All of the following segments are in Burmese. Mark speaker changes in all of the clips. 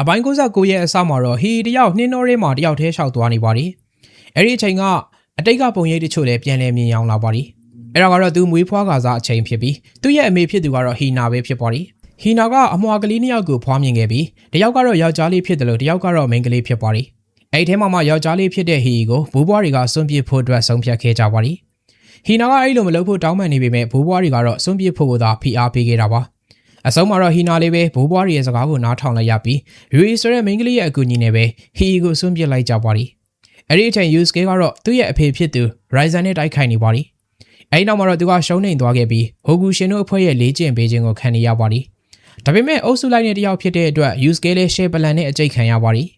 Speaker 1: အပိုင်း69ရဲ့အစမှာတော့ဟီတယောက်နှင်းနှောရဲမှာတယောက်တည်းလျှောက်သွားနေပါတယ်အဲ့ဒီအချိန်ကအတိတ်ကပုံရိပ်တချို့လည်းပြန်လည်မြင်ရောက်လာပါတယ်အဲ့ဒါကတော့သူမွေးဖွားကစားအချိန်ဖြစ်ပြီးသူ့ရဲ့အမေဖြစ်သူကတော့ဟီနာပဲဖြစ်ပါတယ်ဟီနာကအမွာကလေးနှစ်ယောက်ကိုဖွားမြင်ခဲ့ပြီးတယောက်ကတော့ယောက်ျားလေးဖြစ်တယ်လို့တယောက်ကတော့မိန်းကလေးဖြစ်ပါတယ်အဲ့ဒီထဲမှာမှယောက်ျားလေးဖြစ်တဲ့ဟီကိုဘူးဘွားတွေကစွန့်ပစ်ဖို့အတွက်ဆုံးဖြတ်ခဲ့ကြပါတယ်ဟီနာကအဲ့လိုမလုပ်ဖို့တောင်းပန်နေပေမဲ့ဘူးဘွားတွေကတော့စွန့်ပစ်ဖို့ကိုသာဖိအားပေးခဲ့တာပါ အဆုံးမှာတော့ဟီနာလေးပဲဘိုးဘွားရဲ့စကားကိုနားထောင်လိုက်ရပြီးယူရီဆိုတဲ့မိန်းကလေးရဲ့အကူအညီနဲ့ပဲဟီကိုဆွန့်ပစ်လိုက်ကြပါသည်အဲ့ဒီအချိန် Yusuke ကတော့သူ့ရဲ့အဖေဖြစ်သူ Ryzen နဲ့တိုက်ခိုက်နေပါသည်အဲ့ဒီနောက်မှာတော့သူကရှုံးနေသွားခဲ့ပြီးဟိုဂူရှင်တို့အဖွဲ့ရဲ့လေ့ကျင့်ပေးခြင်းကိုခံနေရပါသည်ဒါပေမဲ့အုပ်စုလိုက်တဲ့တယောက်ဖြစ်တဲ့အတွက် Yusuke လည်း share plan နဲ့အကြိတ်ခံရပါသည်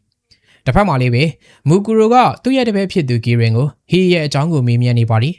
Speaker 1: တစ်ဖက်မှာလေးပဲမူကူရိုကသူ့ရဲ့တပည့်ဖြစ်သူဂီရင်ကိုဟီရဲ့အကြောင်းကိုမေးမြန်းနေပါသည်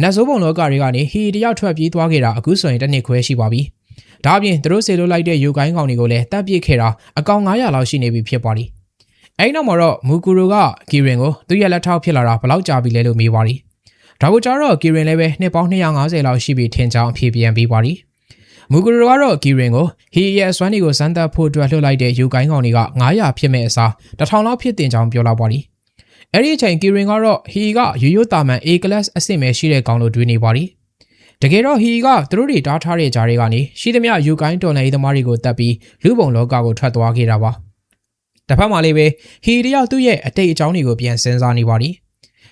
Speaker 1: နတ်ဆိုးပုံလောကတွေကနေဟီတယောက်ထွက်ပြေးသွားခဲ့တာအခုဆိုရင်တစ်နှစ်ခွဲရှိပါပြီ။ ဒါအပြင်သူတို့ဆေလို့လိုက်တဲ့ယူကိုင်းကောင်တွေကိုလည်းတပ်ပစ်ခဲ့တာအကောင်900လောက်ရှိနေပြီဖြစ်ပါသည်။အဲဒီနောက်မှာတော့မူကူရိုကဂီရင်ကိုသူ့ရဲ့လက်ထောက်ဖြစ်လာတာဘယ်လောက်ကြာပြီလဲလို့မေးပါသည်။ဒါကိုကြတော့ဂီရင်လည်းပဲနှစ်ပေါင်း250လောက်ရှိပြီထင်ကြောင်းအဖြေပြန်ပေးပါသည်။မူကူရိုကတော့ဂီရင်ကိုဟီရဲ့အစွမ်းတွေကိုစမ်းသပ်ဖို့အတွက်လှုပ်လိုက်တဲ့ယူကိုင်းကောင်တွေက900ဖြစ်မဲ့အစား1000လောက်ဖြစ်တင်ကြောင်းပြောလာပါသည်။အဲ့ဒီအချိန်ဂီရင်ကတော့ဟီကရိုးရိုးတာမန် A class အဆင့်ပဲရှိတဲ့ကောင်လို့တွေးနေပါသည်။ တကယ်တော့ဟီကသူတို့တွေတားထားတဲ့ဂျာတွေကနေရှိသမျှယူကိုင်းတော်နယ်ရေးသမားတွေကိုတတ်ပြီးလူပုံလောကကိုထွက်သွားခဲ့တာပါတစ်ဖက်မှာလေးပဲဟီတယောက်သူ့ရဲ့အတိတ်အကြောင်းတွေကိုပြန်စဉ်းစားနေပါသည်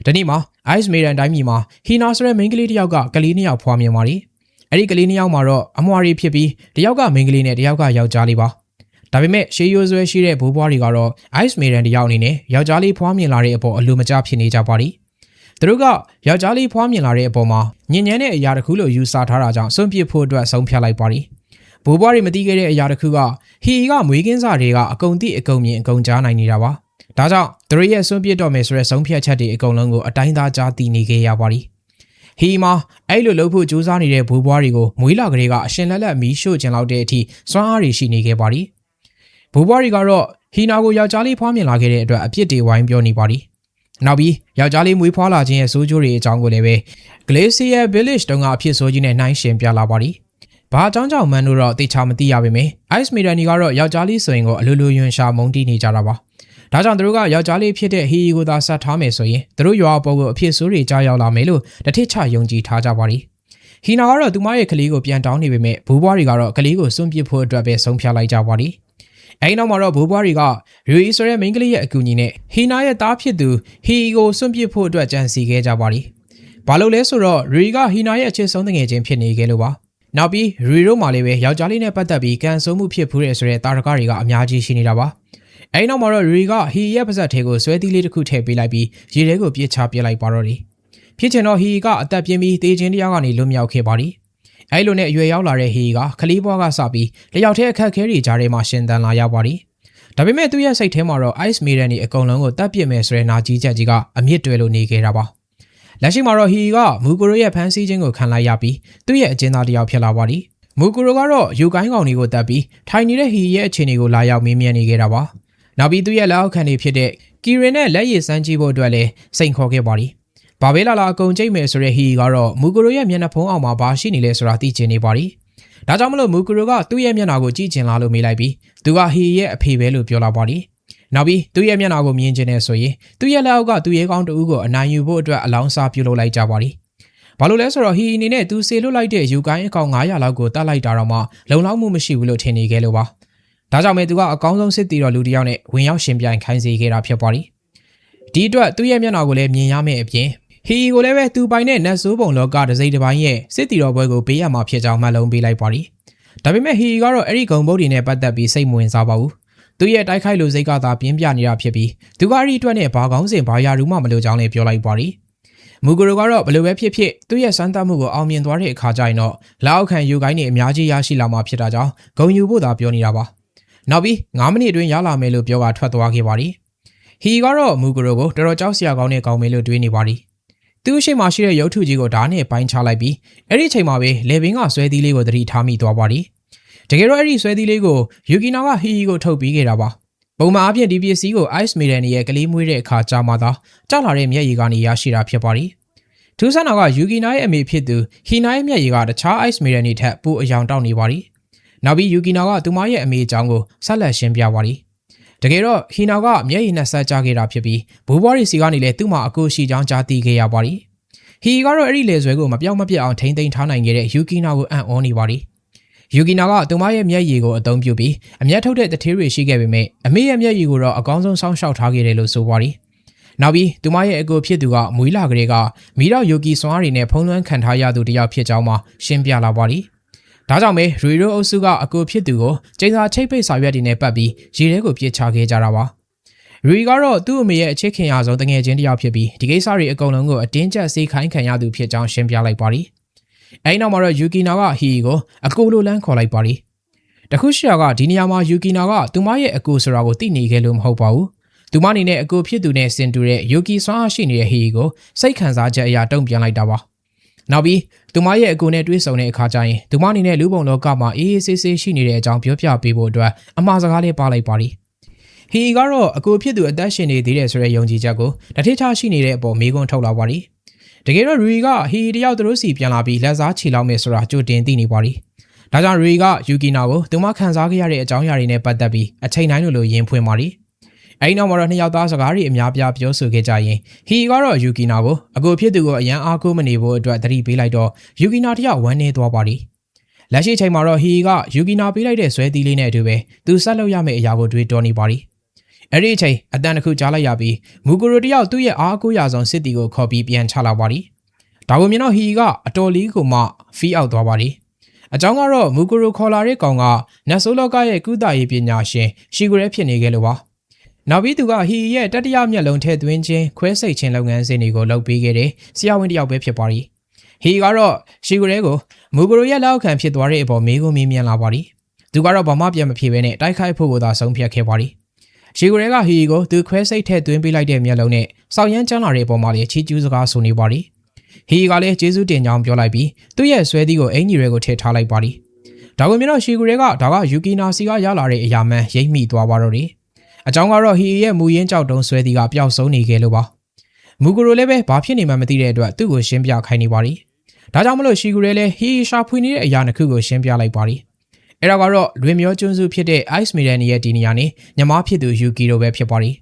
Speaker 1: ဒီနေ့မှာ Ice Maiden တိုင်းပြည်မှာဟီနာဆိုတဲ့မိန်းကလေးတယောက်ကကလေးနှစ်ယောက်ဖွားမြင်ပါသည်အဲ့ဒီကလေးနှစ်ယောက်မှာတော့အမွာရီဖြစ်ပြီးတယောက်ကမိန်းကလေးနဲ့တယောက်ကယောက်ျားလေးပါဒါပေမဲ့ရှေးရိုးဆွဲရှိတဲ့ဘိုးဘွားတွေကတော့ Ice Maiden တယောက်အနေနဲ့ယောက်ျားလေးဖွားမြင်လာတဲ့အပေါ်အလိုမကျဖြစ်နေကြပါသည် သူတို့ကယောက်ျားလေးဖွားမြင်လာတဲ့အပေါ်မှာညဉ့်ညမ်းတဲ့အရာတစ်ခုလို့ယူဆထားတာကြောင့်စွန့်ပစ်ဖို့အတွက်ဆုံးဖြတ်လိုက်ပါသည်ဘိုးဘွားတွေမသိခဲ့တဲ့အရာတစ်ခုကဟီကမွေးကင်းစာတွေကအကုံတိအကုံမြင်အကုံကြားနိုင်နေတာပါဒါကြောင့်သူတို့ရဲ့စွန့်ပစ်တော့မယ်ဆိုတဲ့ဆုံးဖြတ်ချက်တွေအကုန်လုံးကိုအတိုင်းသားကြားသိနေခဲ့ရပါသည်ဟီမာအဲ့လိုလုပ်ဖို့ကြိုးစားနေတဲ့ဘိုးဘွားတွေကိုမွေးလာကလေးကအရှင်လက်လက်မီးရှို့ကျင်လောက်တဲ့အထိစွမ်းအားတွေရှိနေခဲ့ပါသည်ဘိုးဘွားတွေကတော့ဟီနာကိုယောက်ျားလေးဖွားမြင်လာခဲ့တဲ့အတွက်အပြစ်တွေဝိုင်းပြောနေပါသည် နောက်ပြီးယောက်ျားလေးမွေးဖွားလာခြင်းရဲ့စိုးကျိုးတွေအကြောင်းကိုလည်းပဲ Glacier Village တုန်းကအဖြစ်ဆိုးကြီးနဲ့နှိုင်းယှဉ်ပြလာပါသည်။ဘာအကြောင်းကြောင့်မန်တို့တော့တေချာမသိရပါမယ်။ Ice Maiden ကတော့ယောက်ျားလေးဆိုရင်ကိုအလိုလိုယွန်ရှာမုန်းတီးနေကြတာပါ။ဒါကြောင့်သူတို့ကယောက်ျားလေးဖြစ်တဲ့ဟီကိုသာဆက်ထားမယ်ဆိုရင်သူတို့ရွာပေါ်ကိုအဖြစ်ဆိုးတွေကြားရောက်လာမယ်လို့တထစ်ချယုံကြည်ထားကြပါသည်။ဟီနာကတော့သူမရဲ့ကလေးကိုပြန်တောင်းနေပေမဲ့ဘူးဘွားတွေကတော့ကလေးကိုစွန့်ပစ်ဖို့အတွက်ပဲဆုံးဖြတ်လိုက်ကြပါသည်။ အဲဒီနောက်မှာတော့ဘူးဘွားတွေကရီအီဆိုတဲ့မိန်းကလေးရဲ့အကူအညီနဲ့ဟီနာရဲ့သားဖြစ်သူဟီကိုစွန့်ပစ်ဖို့အတွက်ကြံစီခဲ့ကြပါသည်။ဘာလို့လဲဆိုတော့ရီကဟီနာရဲ့အချစ်ဆုံးတငယ်ချင်းဖြစ်နေခဲ့လို့ပါ။နောက်ပြီးရီတို့မှလည်းပဲယောက်ျားလေးနဲ့ပတ်သက်ပြီးကန်ဆိုးမှုဖြစ်ဖူးတဲ့ဆိုတဲ့တာရကတွေကအများကြီးရှိနေတာပါ။အဲဒီနောက်မှာတော့ရီကဟီရဲ့ပါဇက်ထဲကိုဆွဲသီးလေးတစ်ခုထည့်ပေးလိုက်ပြီးရေထဲကိုပြစ်ချပစ်လိုက်ပါတော့တယ်။ဖြစ်ချင်တော့ဟီကအသက်ပြင်းပြီးတေးချင်းတရားကနေလွတ်မြောက်ခဲ့ပါသည်။ အဲဒီလိုနဲ့အရွယ်ရောက်လာတဲ့ဟီကခလေးဘွားကစပြီးတယောက်တည်းအခက်ခဲတွေကြားထဲမှာရှင်သန်လာရပါသည်။ဒါပေမဲ့သူ့ရဲ့စိတ်ထဲမှာတော့ Ice Maiden တွေအကုန်လုံးကိုတတ်ပြစ်မယ်ဆိုတဲ့နာကြီးချက်ကြီးကအမြင့်တွဲလို့နေခဲ့တာပါ။လက်ရှိမှာတော့ဟီကမူကူရိုရဲ့ဖန်ဆီးခြင်းကိုခံလိုက်ရပြီးသူ့ရဲ့အကျဉ်းသားတစ်ယောက်ဖြစ်လာပါသည်။မူကူရိုကတော့ယူကိုင်းကောင်တွေကိုတတ်ပြီးထိုင်နေတဲ့ဟီရဲ့အခြေအနေကိုလာရောက်မေးမြန်းနေခဲ့တာပါ။နောက်ပြီးသူ့ရဲ့လက်အောက်ခံတွေဖြစ်တဲ့ကီရင်နဲ့လက်ရည်စမ်းကြည့်ဖို့အတွက်လည်းစိန်ခေါ်ခဲ့ပါသည်။ ဘာပဲလာလာအကုန်ကြိတ်မယ်ဆိုတဲ့ဟီကတော့မူကူရိုရဲ့မျက်နှာဖုံးအောင်မှာဘာရှိနေလဲဆိုတာသိချင်နေပါသည်။ဒါကြောင့်မလို့မူကူရိုကသူ့ရဲ့မျက်နှာကိုကြည့်ချင်လားလို့မေးလိုက်ပြီးသူကဟီရဲ့အဖေပဲလို့ပြောလာပါသည်။နောက်ပြီးသူ့ရဲ့မျက်နှာကိုမြင်ချင်တဲ့ဆိုရင်သူ့ရဲ့လက်အောက်ကသူ့ရဲ့ကောင်းတူကိုအနိုင်ယူဖို့အတွက်အလောင်းစားပြုလုပ်လိုက်ကြပါသည်။ဘာလို့လဲဆိုတော့ဟီအနေနဲ့သူဆေလွတ်လိုက်တဲ့ယူကိုင်းအကောင်900လောက်ကိုတတ်လိုက်တာတော့မှလုံလောက်မှုမရှိဘူးလို့ထင်နေခဲ့လို့ပါ။ဒါကြောင့်ပဲသူကအကောင်းဆုံးစစ်တီတော်လူတစ်ယောက်နဲ့ဝင်ရောက်ရှင်ပြိုင်ခိုင်းစေခဲ့တာဖြစ်ပါသည်။ဒီအတွက်သူ့ရဲ့မျက်နှာကိုလည်းမြင်ရမယ့်အပြင် ဟီကိုလည်းပဲသူပိုင်တဲ့နတ်ဆိုးပုံလောကဒစိမ့်တစ်ပိုင်းရဲ့စစ်တီတော်ဘွဲကိုပေးရမှာဖြစ်ကြောင်းမှတ်လုံးပေးလိုက်ပါသည်။ဒါပေမဲ့ဟီကတော့အဲ့ဒီဂုံဘုတ်တွေနဲ့ပတ်သက်ပြီးစိတ်မဝင်စားပါဘူး။သူရဲ့တိုက်ခိုက်လို့စိတ်ကသာပြင်းပြနေတာဖြစ်ပြီးသူကအဲ့ဒီအတွက်နဲ့ဘာကောင်းစင်ဘာယာရူမှမလိုကြောင်းလည်းပြောလိုက်ပါသည်။မူဂရိုကတော့ဘယ်လိုပဲဖြစ်ဖြစ်သူ့ရဲ့စမ်းသပ်မှုကိုအောင်မြင်သွားတဲ့အခါကျရင်တော့လက်အောက်ခံယူကိုင်းတွေအများကြီးရရှိလာမှာဖြစ်တာကြောင့်ဂုံယူဖို့သာပြောနေတာပါ။နောက်ပြီး9မိနစ်အတွင်းရလာမယ်လို့ပြောကထွက်သွားခဲ့ပါသည်။ဟီကတော့မူဂရိုကိုတော်တော်ကြောက်စရာကောင်းတဲ့ကောင်းမယ်လို့တွေးနေပါ သည်။သူ့ရှိမှရှိတဲ့ရုပ်ထုကြီးကိုဓာတ်နဲ့ပိုင်းချလိုက်ပြီးအဲ့ဒီအချိန်မှာပဲလေဘင်းကဆွဲသီးလေးကိုသတိထားမိသွားပါသည်။တကယ်တော့အဲ့ဒီဆွဲသီးလေးကိုယူကီနာကဟီဟီကိုထုတ်ပြီးခဲ့တာပါ။ပုံမှန်အဖြစ်ဒီပစ္စည်းကို Ice Maiden ရဲ့ကလေးမွေးတဲ့အခါကြာမှသာကြောက်လာတဲ့မျက်ရည်ကနေရရှိတာဖြစ်ပါသည်။ထူးဆန်းတာကယူကီနာရဲ့အမေဖြစ်သူဟီနာရဲ့မျက်ရည်ကတခြား Ice Maiden တွေထက်ပိုအယောင်တောက်နေပါသည်။နောက်ပြီးယူကီနာကသူမရဲ့အမေအကြောင်းကိုဆက်လက်ရှင်းပြပါသည် တကယ်တော့ဟီနာကမျက်ရည်နဲ့ဆက်ကြခဲ့တာဖြစ်ပြီးဘိုးဘွားရီစီကနေလည်းသူ့မှာအကူရှိချောင်းကြားသိခဲ့ရပါတယ်ဟီကတော့အဲ့ဒီလေဆွဲကိုမပြောင်းမပြတ်အောင်ထိမ့်သိမ်းထားနိုင်ခဲ့တဲ့ယူကီနာကိုအံ့ဩနေပါတယ်ယူကီနာကသူမရဲ့မျက်ရည်ကိုအသုံးပြုပြီးအမျက်ထုတ်တဲ့တထေးတွေရှိခဲ့ပေမဲ့အမေရဲ့မျက်ရည်ကိုတော့အကောင်းဆုံးစောင့်ရှောက်ထားခဲ့တယ်လို့ဆိုပါတယ်နောက်ပြီးသူမရဲ့အကူဖြစ်သူကမွေးလာကလေးကမီတော့ယူကီစွမ်းအားတွေနဲ့ဖုံးလွှမ်းခံထားရသူတစ်ယောက်ဖြစ်ကြောင်းမှရှင်းပြလာပါတယ် ဒါကြောင့်ပဲရီရိုအုပ်စုကအကူဖြစ်သူကိုကျင်းစာချိတ်ပိတ်စာရွက်တွေနဲ့ပတ်ပြီးရေထဲကိုပြစ်ချခဲ့ကြတာပါရီကတော့သူ့အမေရဲ့အချစ်ခင်ရဆုံးတငယ်ချင်းတစ်ယောက်ဖြစ်ပြီးဒီကိစ္စတွေအကုန်လုံးကိုအတင်းကျပ်စေးခိုင်းခံရသူဖြစ်ကြောင်းရှင်းပြလိုက်ပါတယ်အဲဒီနောက်မှာတော့ယူကီနာကဟီကိုအကူလိုလန်းခေါ်လိုက်ပါတယ်တခုရှိတာကဒီနေရာမှာယူကီနာကသူမရဲ့အကူဆိုတာကိုသိနေခဲ့လို့မဟုတ်ပါဘူးသူမအနေနဲ့အကူဖြစ်သူနဲ့ဆင်တူတဲ့ယူကီဆွမ်းအားရှိနေတဲ့ဟီကိုစိတ်ခံစားချက်အရာတုံ့ပြန်လိုက်တာပါ နောက်ပြီးသူမရဲ့အကူနဲ့တွေ့ဆုံတဲ့အခါကျရင်သူမအနေနဲ့လူပုံလောကမှာအေးအေးဆေးဆေးရှိနေတဲ့အကြောင်းပြောပြပေးဖို့အတွက်အမှားစကားလေးပါလိုက်ပါတယ်ဟီကတော့အကူဖြစ်သူအသက်ရှင်နေသေးတယ်ဆိုတဲ့ယုံကြည်ချက်ကိုတထိချရှိနေတဲ့အပေါ်မေးခွန်းထုတ်လာပါတယ်တကယ်တော့ရီကဟီတယောက်သူတို့စီပြန်လာပြီးလက်စားချီလောက်မယ်ဆိုတာကြိုတင်သိနေပါတယ်ဒါကြောင့်ရီကယူကီနာကိုသူမခံစားခဲ့ရတဲ့အကြောင်းအရာတွေနဲ့ပတ်သက်ပြီးအချိန်တိုင်းလိုလိုယဉ်ဖွင့်ပါတယ် အဲဒီနောက်မှာတော့နှစ်ယောက်သားစကားတွေအများပြားပြောဆိုခဲ့ကြရင်ဟီကတော့ယူကီနာကိုအကိုဖြစ်သူကိုအရန်အားကိုးမနေဖို့အတွက်သတိပေးလိုက်တော့ယူကီနာတယောက်ဝမ်းနေသွားပါသည်လက်ရှိချိန်မှာတော့ဟီကယူကီနာပေးလိုက်တဲ့ဇွဲသီးလေးနဲ့အတူပဲသူဆက်လုပ်ရမယ့်အရာကိုတွေးတောနေပါသည်အဲ့ဒီအချိန်အတန်တစ်ခုကြားလိုက်ရပြီးမူဂိုရိုတယောက်သူ့ရဲ့အားကိုးရာဆုံးစစ်တီကိုခေါ်ပြီးပြန်ချလာပါသည်ဒါကိုမြင်တော့ဟီကအတော်လေးကိုမှဖီးအောက်သွားပါသည်အကြောင်းကတော့မူဂိုရိုခေါ်လာတဲ့ကောင်ကနတ်ဆိုလောကရဲ့ကုသရေးပညာရှင်ရှီဂိုရဲဖြစ်နေခဲ့လို့ပါ နောက်ပြီးသူကဟီရဲ့တတိယမျက်လုံးထဲသွင်းခြင်းခွဲစိတ်ခြင်းလုပ်ငန်းစဉ်တွေကိုလုပ်ပေးခဲ့တဲ့ဆရာဝန်တစ်ယောက်ပဲဖြစ်ပါသည်ဟီကတော့ရှီဂိုရဲကိုမူဂိုရိုရဲ့လက်အောက်ခံဖြစ်သွားတဲ့အပေါ်မေးခွန်းမေးမြန်းလာပါသည်သူကတော့ဘာမှပြန်မဖြေဘဲနဲ့တိုက်ခိုက်ဖို့ကိုသာဆုံးဖြတ်ခဲ့ပါသည်ရှီဂိုရဲကဟီကိုသူခွဲစိတ်ထဲသွင်းပေးလိုက်တဲ့မျက်လုံးနဲ့စောက်ရမ်းကျန်းလာတဲ့အပေါ်မှာလည်းချီးကျူးစကားဆိုနေပါသည်ဟီကလည်းကျေးဇူးတင်ကြောင်းပြောလိုက်ပြီးသူ့ရဲ့ဆွဲသီးကိုအင်ကြီးရဲကိုထည့်ထားလိုက်ပါသည်ဒါကမြင်တော့ရှီဂိုရဲကဒါကယူကီနာစီကရလာတဲ့အရာမှန်ရိပ်မိသွားပါတော့တယ် အကြောင်းကတော့ဟီရဲ့မူရင်းကြောက်တုံးဆွဲသည်ကပျောက်ဆုံးနေခဲ့လို့ပါမူဂိုရိုလည်းပဲဘာဖြစ်နေမှမသိတဲ့အတွက်သူ့ကိုရှင်းပြခိုင်းနေပါသည်ဒါကြောင့်မလို့ရှီဂိုရဲလည်းဟီရှာဖွေနေတဲ့အရာတစ်ခုကိုရှင်းပြလိုက်ပါသည်အဲ့ဒါကတော့လွင်မျောကျွန်းစုဖြစ်တဲ့ Ice Maiden ရဲ့ဒီနေရာနေညမားဖြစ်သူယူကီတို့ပဲဖြစ်ပါသည်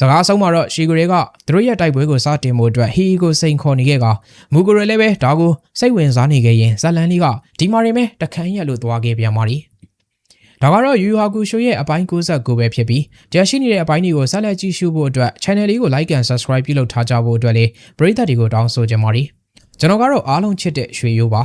Speaker 1: စကားဆုံးမှာတော့ရှီဂိုရဲကသူတို့ရဲ့တိုက်ပွဲကိုစတင်ဖို့အတွက်ဟီကိုစိန်ခေါ်နေခဲ့ကမူဂိုရဲလည်းပဲဒါကိုစိတ်ဝင်စားနေခဲ့ရင်ဇလန်လေးကဒီမာရင်ပဲတခန်းရက်လို့သွားခဲ့ပြန်ပါသည် ဒါကတော့ယူဟာကူရှိုရဲ့အပိုင်း69ပဲဖြစ်ပြီးတရားရှိနေတဲ့အပိုင်းတွေကိုဆက်လက်ကြည့်ရှုဖို့အတွက် channel လေးကို like and subscribe ပြုလုပ်ထားကြဖို့အတွက်လည်းပရိသတ်တွေကိုတောင်းဆိုကြပါရစေကျွန်တော်ကတော့အားလုံးချစ်တဲ့ရွှေရိုးပါ